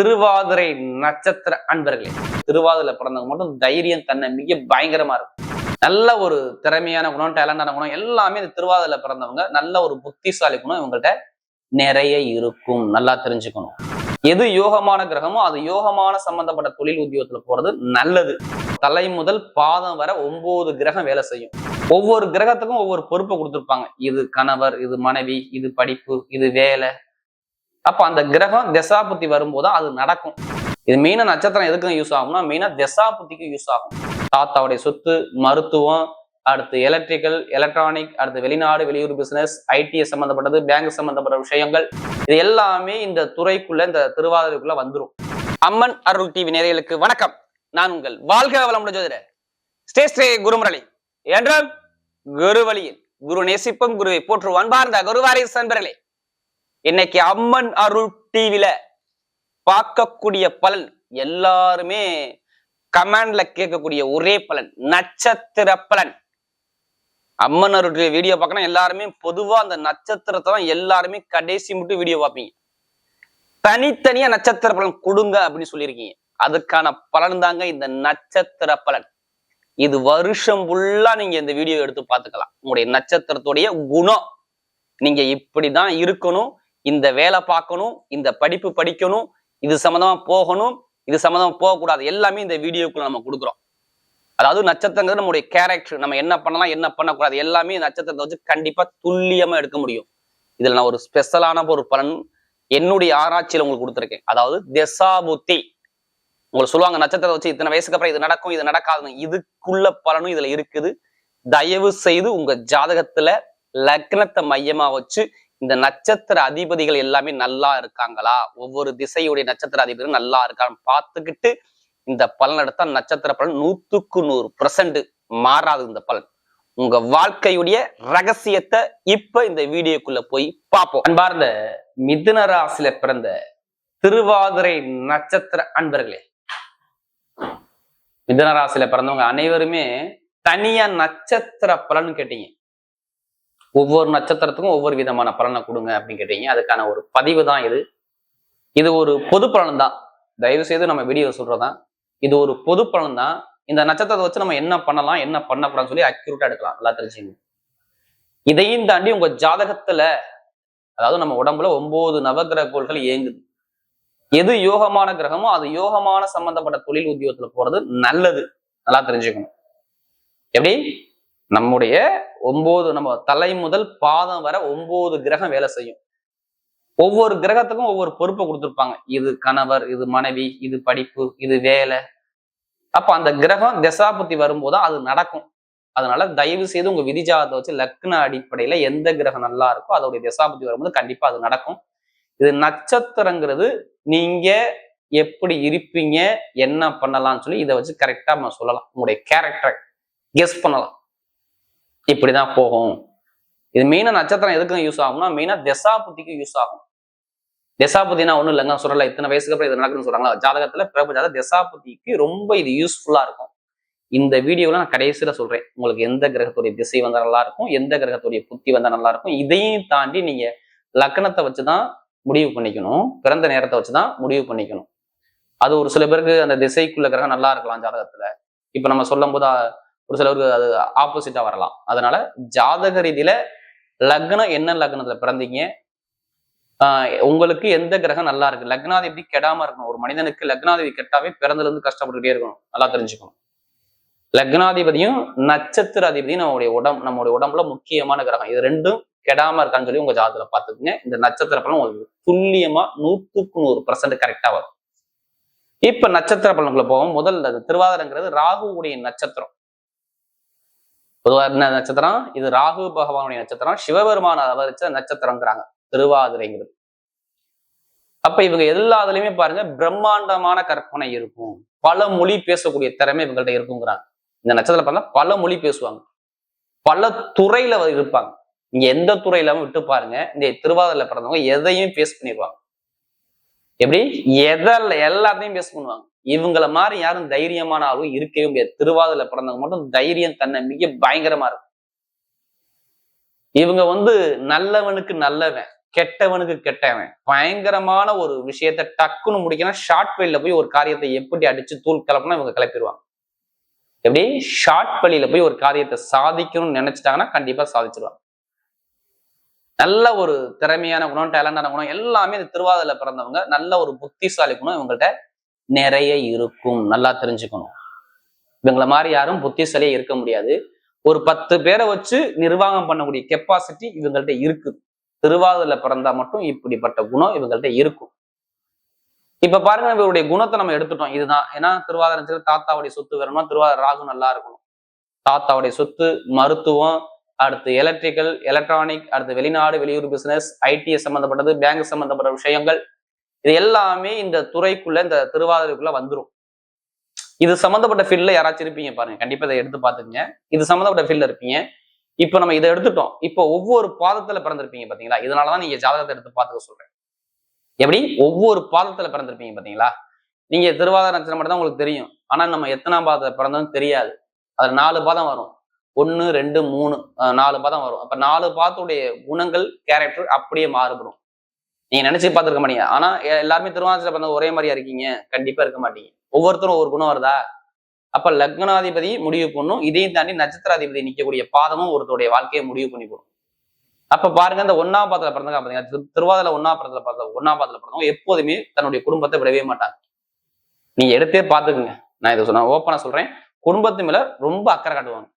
திருவாதிரை நட்சத்திர அன்பர்களே. திருவாதிரை பிறந்தவங்க மட்டும் தைரியம் தன்னை மிக பயங்கரமா இருக்கும். நல்ல ஒரு திறமையான குணம் டேலண்டான குணம் எல்லாமே இந்த திருவாதிரை பிறந்தவங்க நல்ல ஒரு புத்திசாலி குணம் இவங்கள்ட்ட நிறைய இருக்கும். நல்லா தெரிஞ்சுக்கணும். எது யோகமான கிரகமோ அது யோகமான சம்பந்தப்பட்ட தொழில் உத்தியோகத்துல போறது நல்லது. தலை முதல் பாதம் வரை ஒன்பது கிரகம் வேலை செய்யும். ஒவ்வொரு கிரகத்துக்கும் ஒவ்வொரு பொறுப்பை கொடுத்துருப்பாங்க. இது கணவர் இது மனைவி இது படிப்பு இது வேலை அப்போ அந்த கிரகம் திசாபுத்தி வரும்போது அது நடக்கும். இது மீன நட்சத்திரம் எதுக்கு யூஸ் ஆகும்னா மீனா திசாபுத்திக்கு யூஸ் ஆகும். தாத்தாவுடைய சொத்து மருத்துவம் அடுத்து எலக்ட்ரிக்கல் எலக்ட்ரானிக் அடுத்து வெளிநாடு வெளியூர் பிசினஸ் ஐடிஐ சம்பந்தப்பட்டது பேங்க் சம்பந்தப்பட்ட விஷயங்கள். இது எல்லாமே இந்த துறைக்குள்ள இந்த திருவாதிரைக்குள்ள வந்துரும். அம்மன் அருள் டிவி நேயர்களுக்கு வணக்கம். நான் உங்கள் வாழ்க வளமுடன் ஜோதிடர் ஸ்டே ஸ்ரே குருமுரளி. என்றும் குரு வழியில் குரு நேசிப்பும் குருவை போற்று அன்பார்ந்த குருவாரி சண்பர்களே இன்னைக்கு அம்மன் அருள் டிவில பார்க்கக்கூடிய பலன் எல்லாருமே கமெண்ட்ல கேட்கக்கூடிய ஒரே பலன் நட்சத்திர பலன். அம்மன் அருள் வீடியோ பார்க்கணும் எல்லாருமே பொதுவா அந்த நட்சத்திரத்தை தான் எல்லாருமே கடைசி மட்டும் வீடியோ பார்ப்பீங்க. தனித்தனியா நட்சத்திர பலன் கொடுங்க அப்படின்னு சொல்லியிருக்கீங்க. அதுக்கான பலன் தாங்க இந்த நட்சத்திர பலன். இது வருஷம் ஃபுல்லா நீங்க இந்த வீடியோ எடுத்து பார்த்துக்கலாம். உங்களுடைய நட்சத்திரத்துடைய குணம். நீங்க இப்படிதான் இருக்கணும். இந்த வேலை பார்க்கணும் இந்த படிப்பு படிக்கணும் இது சம்மந்தமா போகணும் இது சம்மந்தமா போகக்கூடாது. எல்லாமே இந்த வீடியோக்குள்ள நம்ம கொடுக்குறோம். அதாவது நட்சத்திரங்கிறது நம்முடைய கேரக்டர் நம்ம என்ன பண்ணலாம் என்ன பண்ணக்கூடாது எல்லாமே நட்சத்திரத்தை வச்சு கண்டிப்பா துல்லியமா எடுக்க முடியும். இதுல நான் ஒரு ஸ்பெஷலான ஒரு பலன் என்னுடைய ஆராய்ச்சியில உங்களுக்கு கொடுத்துருக்கேன். அதாவது தசாபுத்தி. உங்களுக்கு சொல்லுவாங்க நட்சத்திரத்தை வச்சு இத்தனை வயசுக்கு அப்புறம் இது நடக்கும் இது நடக்காதுன்னு. இதுக்குள்ள பலனும் இதுல இருக்குது. தயவு செய்து உங்க ஜாதகத்துல லக்னத்தை மையமா வச்சு இந்த நட்சத்திர அதிபதிகள் எல்லாமே நல்லா இருக்காங்களா? ஒவ்வொரு திசையுடைய நட்சத்திர அதிபதிகள் நல்லா இருக்கான்னு பார்த்துக்கிட்டு இந்த பலன் எடுத்தா நட்சத்திர பலன் நூத்துக்கு நூறு பர்சன்ட் மாறாது இந்த பலன். உங்க வாழ்க்கையுடைய ரகசியத்தை இப்ப இந்த வீடியோக்குள்ள போய் பார்ப்போம். அன்பார்ந்த மிதுன ராசியில பிறந்த திருவாதிரை நட்சத்திர அன்பர்களே மிதுன ராசியில பிறந்தவங்க அனைவருமே தனியா நட்சத்திர பலன் கேட்டீங்க. ஒவ்வொரு நட்சத்திரத்துக்கும் ஒவ்வொரு விதமான பலனை கொடுங்க அப்படின்னு கேட்டீங்க. அதுக்கான ஒரு பதிவு தான் இது. இது ஒரு பொது பலன் தான் தயவு செய்து நம்ம வீடியோ சொல்றதான் இது ஒரு பொது பலன் தான் இந்த நட்சத்திரத்தை வச்சு நம்ம என்ன பண்ணலாம் என்ன பண்ணக்கூடாதுன்னு சொல்லி அக்யூரேட்டா எடுக்கலாம். நல்லா தெரிஞ்சுங்க இதையும் தாண்டி உங்க ஜாதகத்துல அதாவது நம்ம உடம்புல ஒன்பது நவகிரக கோள்கள் இயங்குது. எது யோகமான கிரகமோ அது யோகமான சம்பந்தப்பட்ட தொழில் உத்தியோகத்துல போறது நல்லது. நல்லா தெரிஞ்சுக்கணும். எப்படி? நம்முடைய ஒன்பது நம்ம தலை முதல் பாதம் வரை ஒன்பது கிரகம் வேலை செய்யும். ஒவ்வொரு கிரகத்துக்கும் ஒவ்வொரு பொறுப்பை கொடுத்துருப்பாங்க. இது கணவர் இது மனைவி இது படிப்பு இது வேலை. அப்ப அந்த கிரகம் தசாபுத்தி வரும்போது அது நடக்கும். அதனால தயவு செய்து உங்க விதிஜாதத்தை வச்சு லக்ன அடிப்படையில எந்த கிரகம் நல்லா இருக்கோ அதோடைய தசாபுத்தி வரும்போது கண்டிப்பா அது நடக்கும். இது நட்சத்திரங்கிறது நீங்க எப்படி இருப்பீங்க என்ன பண்ணலாம்னு சொல்லி இதை வச்சு கரெக்டா நம்ம சொல்லலாம். உங்களுடைய கேரக்டரை கெஸ் பண்ணலாம். இப்படிதான் போகும். இது மெயினா நட்சத்திரம் எதுக்கு யூஸ் ஆகும்னா மெயினா தசாபுத்திக்கு யூஸ் ஆகும். தசாபுத்தினா ஒண்ணும் இல்லைங்க சொல்லல. இத்தனை வயசுக்கு அப்புறம் இது நடக்குன்னு சொல்றாங்களா? ஜாதகத்துல பிறப்பு ஜாதக தசாபுத்திக்கு ரொம்ப இது யூஸ்ஃபுல்லா இருக்கும். இந்த வீடியோவில் நான் கடைசியில சொல்றேன். உங்களுக்கு எந்த கிரகத்துடைய திசை வந்தா நல்லா இருக்கும் எந்த கிரகத்துடைய புத்தி வந்தா நல்லா இருக்கும் இதையும் தாண்டி நீங்க லக்னத்தை வச்சுதான் முடிவு பண்ணிக்கணும். பிறந்த நேரத்தை வச்சுதான் முடிவு பண்ணிக்கணும். அது ஒரு சில பேருக்கு அந்த திசைக்குள்ள கிரகம் நல்லா இருக்கலாம் ஜாதகத்தில். இப்ப நம்ம சொல்லும் போது ஒரு சிலருக்கு அது ஆப்போசிட்டா வரலாம். அதனால ஜாதக ரீதியில லக்னம் என்ன லக்னத்துல பிறந்தீங்க? ஆஹ் உங்களுக்கு எந்த கிரகம் நல்லா இருக்கு? லக்னாதிபதி கெடாம இருக்கணும்? ஒரு மனிதனுக்கு லக்னாதிபதி கெட்டாவே பிறந்ததுல இருந்து கஷ்டப்பட்டுக்கிட்டே இருக்கணும். நல்லா தெரிஞ்சுக்கணும். லக்னாதிபதியும் நட்சத்திர அதிபதியும் நம்மளுடைய உடம்பு நம்மளுடைய உடம்புல முக்கியமான கிரகம். இது ரெண்டும் கெடாம இருக்கான்னு சொல்லி உங்க ஜாதகத்துல பாத்துக்கங்க இந்த நட்சத்திர பலன் உங்களுக்கு துல்லியமா நூத்துக்கு நூறு பர்சன்ட் கரெக்டா வரும். இப்ப நட்சத்திர பலனுக்குள்ள போவோம். முதல் அது திருவாதிரங்கிறது ராகுவுடைய நட்சத்திரம். பொதுவாக என்ன நட்சத்திரம்? இது ராகு பகவானுடைய நட்சத்திரம். சிவபெருமான அவரிச்ச நட்சத்திரங்கிறாங்க. திருவாதிரைங்கிறது. அப்ப இவங்க எல்லாத்துலயுமே பாருங்க பிரம்மாண்டமான கற்பனை இருக்கும். பல மொழி பேசக்கூடிய திறமை இவங்கள்ட்ட இருக்குங்கிறாங்க. இந்த நட்சத்திரம் பார்த்தா பல மொழி பேசுவாங்க. பல துறையில இருப்பாங்க. நீங்க எந்த துறையில விட்டு பாருங்க. இந்த திருவாதிரையில பிறந்தவங்க எதையும் பேஸ் பண்ணிடுவாங்க எப்படி? எதில் எல்லாத்தையும் பேஸ் பண்ணுவாங்க. இவங்கள மாதிரி யாரும் தைரியமான ஆளும் இருக்கவே முடியாது. திருவாதிரையில பிறந்தவங்க மட்டும் தைரியம் தன்னை மிக பயங்கரமா இருக்கும். இவங்க வந்து நல்லவனுக்கு நல்லவன் கெட்டவனுக்கு கெட்டவன். பயங்கரமான ஒரு விஷயத்த டக்குன்னு முடிக்கணும் ஷார்ட் வழியில போய் ஒரு காரியத்தை எப்படி அடிச்சு தூள் கிளப்பினா இவங்க கிளப்பிடுவாங்க. எப்படி? ஷார்ட் வழியில போய் ஒரு காரியத்தை சாதிக்கணும்னு நினைச்சிட்டாங்கன்னா கண்டிப்பா சாதிச்சிருவாங்க. நல்ல ஒரு திறமையான குணம் டேலண்டான குணம் எல்லாமே இந்த திருவாதில பிறந்தவங்க நல்ல ஒரு புத்திசாலி குணம் இவங்கள்ட்ட நிறைய இருக்கும். நல்லா தெரிஞ்சுக்கணும். இவங்களை மாதிரி யாரும் புத்திசாலியே இருக்க முடியாது. ஒரு பத்து பேரை வச்சு நிர்வாகம் பண்ணக்கூடிய கெப்பாசிட்டி இவங்கள்ட்ட இருக்குது. திருவாதில பிறந்தா மட்டும் இப்படிப்பட்ட குணம் இவங்கள்ட்ட இருக்கும். இப்ப பாருங்க இவருடைய குணத்தை நம்ம எடுத்துட்டோம். இதுதான். ஏன்னா திருவாதிரை தாத்தாவுடைய சொத்து வேணும்னா திருவாதிர ராகு நல்லா இருக்கணும். தாத்தாவுடைய சொத்து மருத்துவம் அடுத்து எலக்ட்ரிக்கல் எலக்ட்ரானிக் அடுத்து வெளிநாடு வெளியூர் பிசினஸ் ஐடி சம்பந்தப்பட்டது பேங்க் சம்பந்தப்பட்ட விஷயங்கள் இது எல்லாமே இந்த துறைக்குள்ள இந்த திருவாதிரைக்குள்ள வந்துரும். இது சம்மந்தப்பட்ட ஃபீல்டில் யாராச்சும் இருப்பீங்க பாருங்க. கண்டிப்பா இதை எடுத்து பார்த்துக்கங்க. இது சம்மந்தப்பட்ட ஃபீல்டில் இருப்பீங்க. இப்போ நம்ம இதை எடுத்துட்டோம். இப்போ ஒவ்வொரு பாதத்துல பிறந்திருப்பீங்க பாத்தீங்களா? இதனாலதான் நீங்க ஜாதகத்தை எடுத்து பார்த்துக்க சொல்றேன். எப்படி? ஒவ்வொரு பாதத்துல பிறந்திருப்பீங்க பாத்தீங்களா? நீங்க திருவாதிரை நட்சத்திரம் மட்டும் தான் உங்களுக்கு தெரியும். ஆனா நம்ம எத்தனாம் பாதத்தை பிறந்தோம்னு தெரியாது. அதுல நாலு பாதம் வரும். ஒன்று ரெண்டு மூணு நாலு பாதம் வரும். அப்ப நாலு பாதத்துடைய குணங்கள் கேரக்டர் அப்படியே மாறுபடும். நீங்க நினைச்சு பார்த்துருக்க மாட்டீங்க. ஆனா எல்லாருமே திருவாதிரை பிறந்த ஒரே மாதிரியா இருக்கீங்க. கண்டிப்பா இருக்க மாட்டீங்க. ஒவ்வொருத்தரும் ஒவ்வொரு குணம் வருதா? அப்ப லக்னாதிபதி முடிவு பண்ணும். இதையும் தாண்டி நட்சத்திராதிபதி நிக்கக்கூடிய பாதமும் ஒருத்தருடைய வாழ்க்கையை முடிவு பண்ணி போடும் அப்ப பாருங்க இந்த ஒன்னாம் பாதத்துல பிறந்தவங்க பாத்தீங்கன்னா திரு- திருவாதிரை ஒன்னாம் பாதத்துல பிறந்த ஒன்னாம் பாதத்துல பிறந்தவங்க எப்போதுமே தன்னுடைய குடும்பத்தை விடவே மாட்டாங்க. நீங்க எடுத்தே பாத்துக்குங்க நான் இதை சொன்ன ஓப்பனா சொல்றேன். குடும்பத்து மேல ரொம்ப அக்கறை காட்டுவாங்க.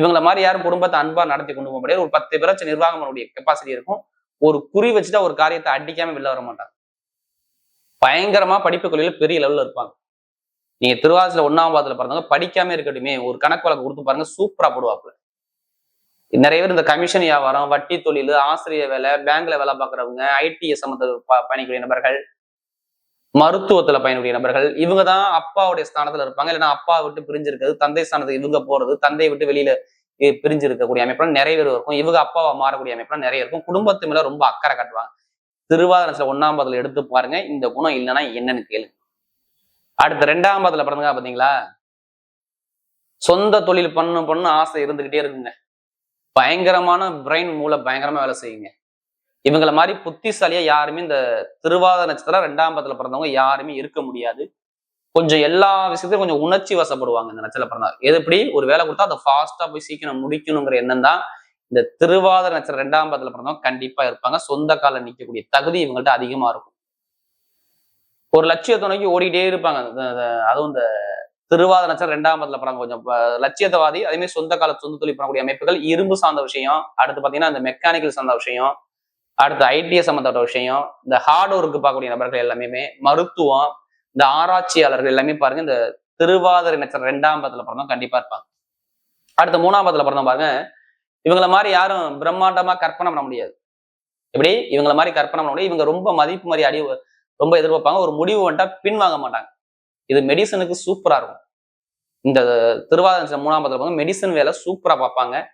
இவங்கள மாதிரி யாரும் குடும்பத்தை அன்பா நடத்தி கொண்டு போக முடியாது. ஒரு பத்து பேராச்சும் நிர்வாகம் பண்ணக்கூடிய கெப்பாசிட்டி இருக்கும். ஒரு குறி வச்சுட்டா ஒரு காரியத்தை அடிக்காம வெளில வர மாட்டாங்க. பயங்கரமா படிப்பு கொள்கையில பெரிய லெவல்ல இருப்பாங்க. நீங்க திருவாரூர்ல ஒன்னாம் பாதத்துல பிறந்தவங்க படிக்காம இருக்கட்டுமே ஒரு கணக்கு வழக்கு கொடுத்து பாருங்க சூப்பரா போடுவாப்புல. நிறைய பேர் இந்த கமிஷன் வியாபாரம் வட்டி தொழில் ஆசிரியர் வேலை பேங்க்ல வேலை பார்க்குறவங்க ஐடிஐ சம்மந்த ப- பயணிக்கூடிய நபர்கள் மருத்துவத்துல பயணிக்கூடிய நபர்கள் இவங்க தான் அப்பாவுடைய ஸ்தானத்துல இருப்பாங்க. இல்லைன்னா அப்பா விட்டு பிரிஞ்சிருக்கிறது தந்தை ஸ்தானத்துக்கு இவங்க போறது தந்தையை விட்டு வெளியில பிரிஞ்சு இருக்கக்கூடிய அமைப்புலாம் நிறைய பேர் இருக்கும். இவங்க அப்பாவா மாறக்கூடிய அமைப்புலாம் நிறைய இருக்கும். குடும்பத்து மேல ரொம்ப அக்கறை காட்டுவாங்க. திருவாதிரை ஒன்னாம் பதில் எடுத்து பாருங்க. இந்த குணம் இல்லைன்னா என்னன்னு கேளுங்க அடுத்த ரெண்டாம் பதில பிறந்தங்க பாத்தீங்களா? சொந்த தொழில் பண்ணு பண்ணு ஆசை இருந்துகிட்டே இருக்குங்க. பயங்கரமான பிரெயின் மூளை பயங்கரமா வேலை செய்யுங்க. இவங்களை மாதிரி புத்திசாலியா யாருமே இந்த திருவாத நட்சத்திரம் ரெண்டாம் பாதத்துல பிறந்தவங்க யாருமே இருக்க முடியாது. கொஞ்சம் எல்லா விஷயத்தையும் கொஞ்சம் உணர்ச்சி வசப்படுவாங்க இந்த நட்சத்திர பிறந்தா எது எப்படி? ஒரு வேலை கொடுத்தா அதை ஃபாஸ்டா போய் சீக்கிரம் முடிக்கணுங்கிற எண்ணம் தான் இந்த திருவாதிர நட்சத்திரம் ரெண்டாம் பாதத்துல பிறந்தவங்க கண்டிப்பா இருப்பாங்க. சொந்த கால நிற்கக்கூடிய தகுதி இவங்கள்ட்ட அதிகமா இருக்கும். ஒரு லட்சியத்தை நோக்கி ஓடிக்கிட்டே இருப்பாங்க. அதுவும் இந்த திருவாத நட்சத்திரம் ரெண்டாம் பாதத்துல பிறந்த கொஞ்சம் லட்சியத்தவாதி அதே மாதிரி சொந்த கால சொந்த தொழில் பண்ணக்கூடிய அமைப்புகள் இரும்பு சார்ந்த விஷயம் அடுத்து பாத்தீங்கன்னா இந்த மெக்கானிக்கல் சார்ந்த விஷயம் அடுத்து ஐடிஎஸ் சம்மந்தப்பட்ட விஷயம் இந்த ஹார்ட் ஒர்க்கு பார்க்கக்கூடிய நபர்கள் எல்லாமே மருத்துவம் இந்த ஆராய்ச்சியாளர்கள் எல்லாமே பாருங்க இந்த திருவாதிரை நட்சத்திரம் ரெண்டாம் பதத்துல பிறந்தவங்க கண்டிப்பா இருப்பாங்க. அடுத்த மூணாம் பதத்துல பிறந்தவங்க பாருங்க இவங்கள மாதிரி யாரும் பிரம்மாண்டமா கற்பனை பண்ண முடியாது. எப்படி? இவங்கள மாதிரி கற்பனை பண்ண முடியாது. இவங்க ரொம்ப மதிப்பு மாதிரி அடி ரொம்ப எதிர்பார்ப்பாங்க. ஒரு முடிவு வந்துட்டா பின் வாங்க மாட்டாங்க. இது மெடிசனுக்கு சூப்பரா இருக்கும். இந்த திருவாதிரை மூணாம் பதத்துல பாருங்க மெடிசன் வேலை சூப்பரா பார்ப்பாங்க.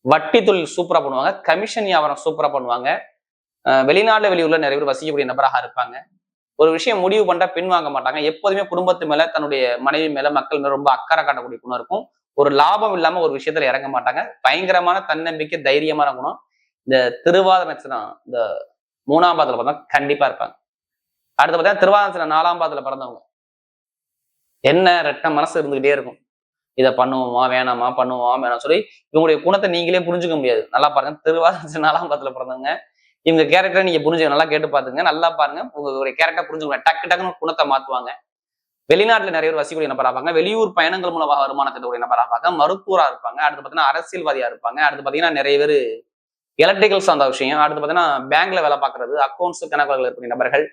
வட்டி தொழில் சூப்பரா பண்ணுவாங்க. கமிஷன் வியாபாரம் சூப்பரா பண்ணுவாங்க. அஹ் வெளிநாட்டுல வெளியூர்ல நிறைய பேர் வசிக்கக்கூடிய நபராக இருப்பாங்க. ஒரு விஷயம் முடிவு பண்ணிட்டா பின் வாங்க மாட்டாங்க. எப்போதுமே குடும்பத்து மேல தன்னுடைய மனைவி மேல மக்கள் மேல ரொம்ப அக்கறை காட்டக்கூடிய குணம் இருக்கும். ஒரு லாபம் இல்லாம ஒரு விஷயத்துல இறங்க மாட்டாங்க. பயங்கரமான தன்னம்பிக்கை தைரியமான குணம். இந்த திருவாத நட்சத்திரம் இந்த மூணாம் பாதத்துல பார்த்தா கண்டிப்பா இருப்பாங்க. அடுத்து பார்த்தீங்கன்னா திருவாத நட்சத்திரம் நாலாம் பாதத்துல பிறந்தவங்க. என்ன ரெட்ட மனசு இருந்துகிட்டே இருக்கும். இதை பண்ணுவோமா வேணாமா பண்ணுவோமா வேணாம் சொல்லி இவங்களுடைய குணத்தை நீங்களே புரிஞ்சுக்க முடியாது. நல்லா பாருங்க. திருவாதிரை நாலாம் பாதத்துல பிறந்தவங்க. இவங்க கேரக்டரை நீங்க புரிஞ்சுக்க நல்லா கேட்டு பாத்துங்க நல்லா பாருங்க. உங்களுடைய கேரக்டர் புரிஞ்சுக்கணும் டக்கு டக்குன்னு குணத்தை மாத்துவாங்க. வெளிநாட்டுல நிறைய பேர் வசிக்கூடிய நபரா இருப்பாங்க. வெளியூர் பயணங்கள் மூலமாக வருமானத்தை உடைய நபரா இருப்பாங்க. மருத்துவரா இருப்பாங்க. அடுத்து பாத்தீங்கன்னா அரசியல்வாதியா இருப்பாங்க. அடுத்து பாத்தீங்கன்னா நிறைய பேர் எலக்ட்ரிக்கல் சார்ந்த விஷயம். அடுத்து பாத்தீங்கன்னா பேங்க்ல வேலை பார்க்கறது அக்கௌண்ட்ஸ் கணக்குகள் இருக்கக்கூடிய நபர்கள்.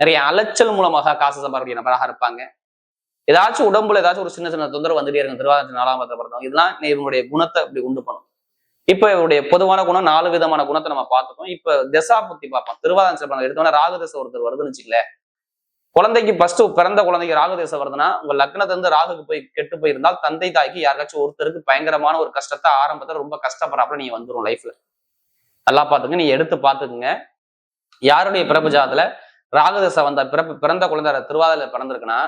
நிறைய அலைச்சல் மூலமாக காசு சம்பாதிக்கூடிய நபராக இருப்பாங்க. ஏதாச்சும் உடம்புல ஏதாச்சும் ஒரு சின்ன சின்ன தொந்தரவு வந்துட்டே இருக்கும். திருவாரூர் நாலாம் பத்திரம் இதெல்லாம் இவங்களுடைய குணத்தை அப்படி உண்டு பண்ணும். இப்ப இவருடைய பொதுவான குணம் நாலு விதமான குணத்தை நம்ம பார்த்துட்டோம். இப்ப திசா புத்தி பார்ப்போம். திருவாதிரை எடுத்தோம்னா ராகு தசை ஒருத்தர் வருதுன்னு வச்சுக்கல குழந்தைக்கு ஃபர்ஸ்ட் பிறந்த குழந்தைக்கு ராகுதேசை வருதுன்னா உங்க லக்னத்துல இருந்து ராகுக்கு போய் கெட்டு போயிருந்தால் தந்தை தாய்க்கு யாருக்காச்சும் ஒருத்தருக்கு பயங்கரமான ஒரு கஷ்டத்தை ஆரம்பத்துல ரொம்ப கஷ்டப்படுறாப்புல நீங்க வந்துரும் லைஃப்ல நல்லா பாத்துங்க நீங்க எடுத்து பாத்துக்குங்க யாருடைய பிறப்பு ஜாதத்துல ராகுதசை வந்த பிறப்பு பிறந்த குழந்தை திருவாதிரை பிறந்திருக்குன்னா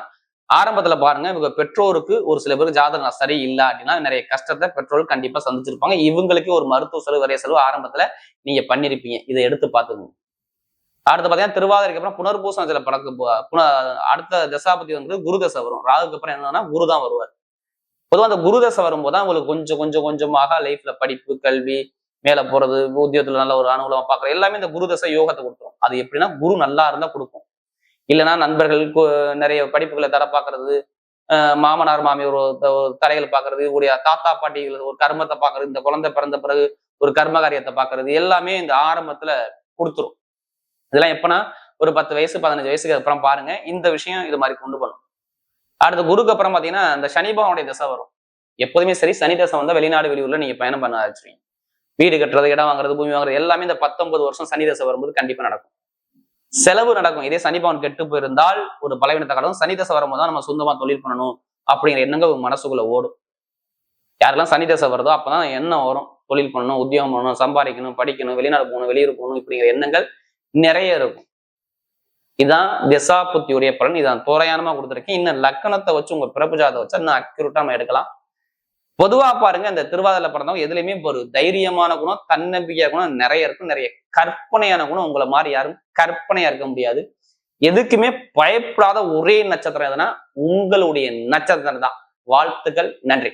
ஆரம்பத்துல பாருங்க இவங்க பெற்றோருக்கு ஒரு சில பேருக்கு ஜாதகம் சரி இல்லை அப்படின்னா நிறைய கஷ்டத்தை பெற்றோர்கள் கண்டிப்பா சந்திச்சிருப்பாங்க. இவங்களுக்கு ஒரு மருத்துவ செலவு வரைய செலவு ஆரம்பத்துல நீங்க பண்ணிருப்பீங்க. இதை எடுத்து பார்த்துக்கோங்க. அடுத்து பாத்தீங்கன்னா திருவாதிரைக்கு அப்புறம் புனர்பூசம் சில படக்கு புன அடுத்த தசாபதி வந்து குரு தசை வரும். ராகுக்கு அப்புறம் என்னன்னா குரு தான் வருவார். பொதுவாக அந்த குரு தசை வரும்போது தான் உங்களுக்கு கொஞ்சம் கொஞ்சம் கொஞ்சமாக லைஃப்ல படிப்பு கல்வி மேல போறது உத்தியோகத்துல நல்ல ஒரு அனுகூலமா பாக்குறது எல்லாமே இந்த குரு தசை யோகத்தை கொடுத்துரும். அது எப்படின்னா குரு நல்லா இருந்தா கொடுக்கும். இல்லைன்னா நண்பர்களுக்கு நிறைய படிப்புகளை தர பாக்குறது மாமனார் மாமி ஒரு ஒரு பார்க்கறது பாக்குறது தாத்தா பாட்டிகள் ஒரு கர்மத்தை பார்க்கறது இந்த குழந்தை பிறந்த பிறகு ஒரு கர்ம காரியத்தை பாக்குறது எல்லாமே இந்த ஆரம்பத்துல கொடுத்துரும். இதெல்லாம் எப்பனா ஒரு பத்து வயசு பதினஞ்சு வயசுக்கு அப்புறம் பாருங்க இந்த விஷயம் இது மாதிரி கொண்டு போகணும். அடுத்த குருக்கு அப்புறம் பாத்தீங்கன்னா இந்த சனி தசை வரும். எப்போதுமே சரி சனி தசை வந்தா வெளிநாடு வெளியூர்ல நீங்க பயணம் பண்ண ஆரம்பிச்சிருவீங்க. வீடு கட்டுறது இடம் வாங்குறது பூமி வாங்குறது எல்லாமே இந்த பத்தொன்பது வருஷம் சனி தசை வரும்போது கண்டிப்பா நடக்கும். செலவு நடக்கும். இதே சனி பவன் கெட்டு போயிருந்தால் ஒரு பலவீனத்தை கடவும் சனி தசை வரும்போது தான் நம்ம சொந்தமா தொழில் பண்ணணும் அப்படிங்கிற எண்ணங்கள் உங்க மனசுக்குள்ள ஓடும். யாரெல்லாம் சனி தசை வருதோ அப்பதான் எண்ணம் வரும். தொழில் பண்ணணும் உத்தியோகம் பண்ணணும் சம்பாதிக்கணும் படிக்கணும் வெளிநாடு போகணும் வெளியூர் போகணும் இப்படிங்கிற எண்ணங்கள் நிறைய இருக்கும். இதான் திசா புத்தியுடைய பலன். இதான் தோராயமா கொடுத்துருக்கேன். இன்னும் லக்கணத்தை வச்சு உங்க பிறப்பு ஜாதத்தை வச்சு இன்னும் அக்யூரட்டா நம்ம எடுக்கலாம். பொதுவா பாருங்க இந்த திருவாதிரை பிறந்தவங்க எதுலையுமே ஒரு தைரியமான குணம் தன்னம்பிக்கை குணம் நிறைய இருக்கும். நிறைய கற்பனையான குணம் உங்களை மாதிரி யாரும் கற்பனையா இருக்க முடியாது. எதுக்குமே பயப்படாத ஒரே நட்சத்திரம் எதுனா உங்களுடைய நட்சத்திரம் தான் வாழ்த்துக்கள் நன்றி.